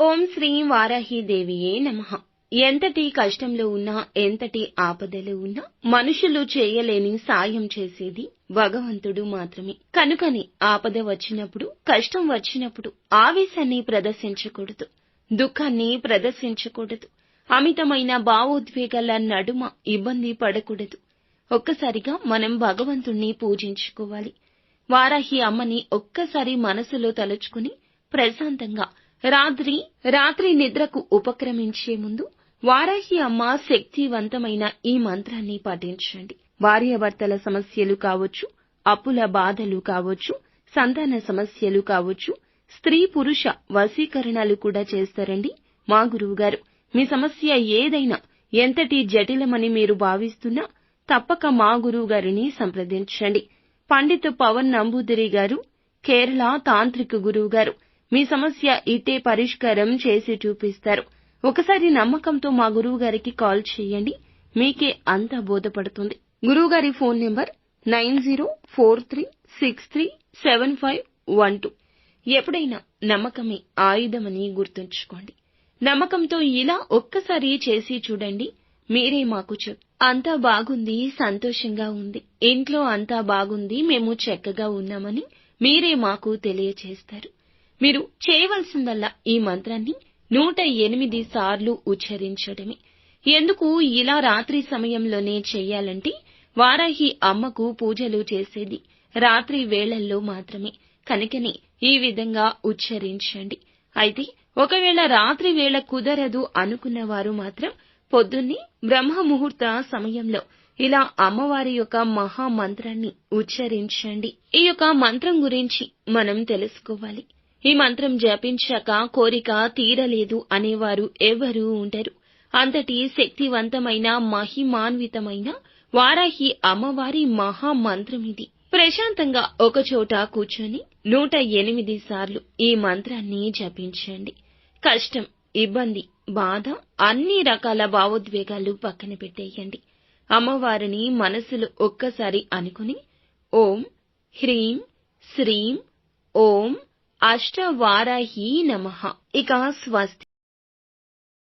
ఓం శ్రీ వారాహిదేవియే నమః. ఎంతటి కష్టంలో ఉన్నా ఎంతటి ఆపదలో ఉన్నా మనుషులు చేయలేని సాయం చేసేది భగవంతుడు మాత్రమే. కనుకని ఆపద వచ్చినప్పుడు కష్టం వచ్చినప్పుడు ఆవేశాన్ని ప్రదర్శించకూడదు దుఃఖాన్ని ప్రదర్శించకూడదు అమితమైన భావోద్వేగాల నడుమ ఇబ్బంది పడకూడదు. ఒక్కసారిగా మనం భగవంతుణ్ణి పూజించుకోవాలి. వారాహి అమ్మని ఒక్కసారి మనసులో తలుచుకుని ప్రశాంతంగా రాత్రి రాత్రి నిద్రకు ఉపక్రమించే ముందు వారాహి అమ్మ శక్తివంతమైన ఈ మంత్రాన్ని పఠించండి భార్యాభర్తల సమస్యలు కావచ్చు అప్పుల బాధలు కావచ్చు సంతాన సమస్యలు కావచ్చు స్త్రీ పురుష వశీకరణలు కూడా చేస్తారండి. మా గురువుగారు మీ సమస్య ఏదైనా ఎంతటి జటిలమని మీరు భావిస్తున్నా తప్పక మా గురువు గారిని సంప్రదించండి. పండిత్ పవన్ నంబూదిరి గారు కేరళ తాంత్రిక గురువు గారు మీ సమస్య ఇట్టే పరిష్కారం చేసి చూపిస్తారు. ఒకసారి నమ్మకంతో మా గురువు గారికి కాల్ చేయండి. మీకే అంతా బోధపడుతుంది. గురువుగారి phone number nine zero four three six three seven five one two. ఎప్పుడైనా నమ్మకమే ఆయుధమని గుర్తుంచుకోండి. నమ్మకంతో ఇలా ఒక్కసారి చేసి చూడండి. మీరే మాకు చెప్ అంతా బాగుంది సంతోషంగా ఉంది. ఇంట్లో అంతా బాగుంది మేము చక్కగా ఉన్నామని మీరే మాకు తెలియచేస్తారు. మీరు చేయవలసిందల్లా ఈ మంత్రాన్ని నూట ఎనిమిది సార్లు ఉచ్చరించడమే. ఎందుకు ఇలా రాత్రి సమయంలోనే చెయ్యాలంటే వారాహి అమ్మకు పూజలు చేసేది రాత్రి వేళల్లో మాత్రమే. కనుకనే ఈ విధంగా ఉచ్చరించండి. అయితే ఒకవేళ రాత్రి వేళ కుదరదు అనుకున్న వారు మాత్రం పొద్దున్నే బ్రహ్మ ముహూర్త సమయంలో ఇలా అమ్మవారి యొక్క మహా మంత్రాన్ని ఉచ్చరించండి. ఈ యొక్క మంత్రం గురించి మనం తెలుసుకోవాలి. ఈ మంత్రం జపించాక కోరిక తీరలేదు అనేవారు ఎవరూ ఉండరు. అంతటి శక్తివంతమైన మహిమాన్వితమైన వారాహి అమ్మవారి మహా మంత్రం ఇది. ప్రశాంతంగా ఒకచోట కూర్చొని నూట ఎనిమిది సార్లు ఈ మంత్రాన్ని జపించండి. కష్టం ఇబ్బంది బాధ అన్ని రకాల భావోద్వేగాలు పక్కన పెట్టేయండి. అమ్మవారిని మనసులో ఒక్కసారి అనుకుని ఓం హ్రీం శ్రీం ఓం अष्टवाराही नमः। एक स्वस्ति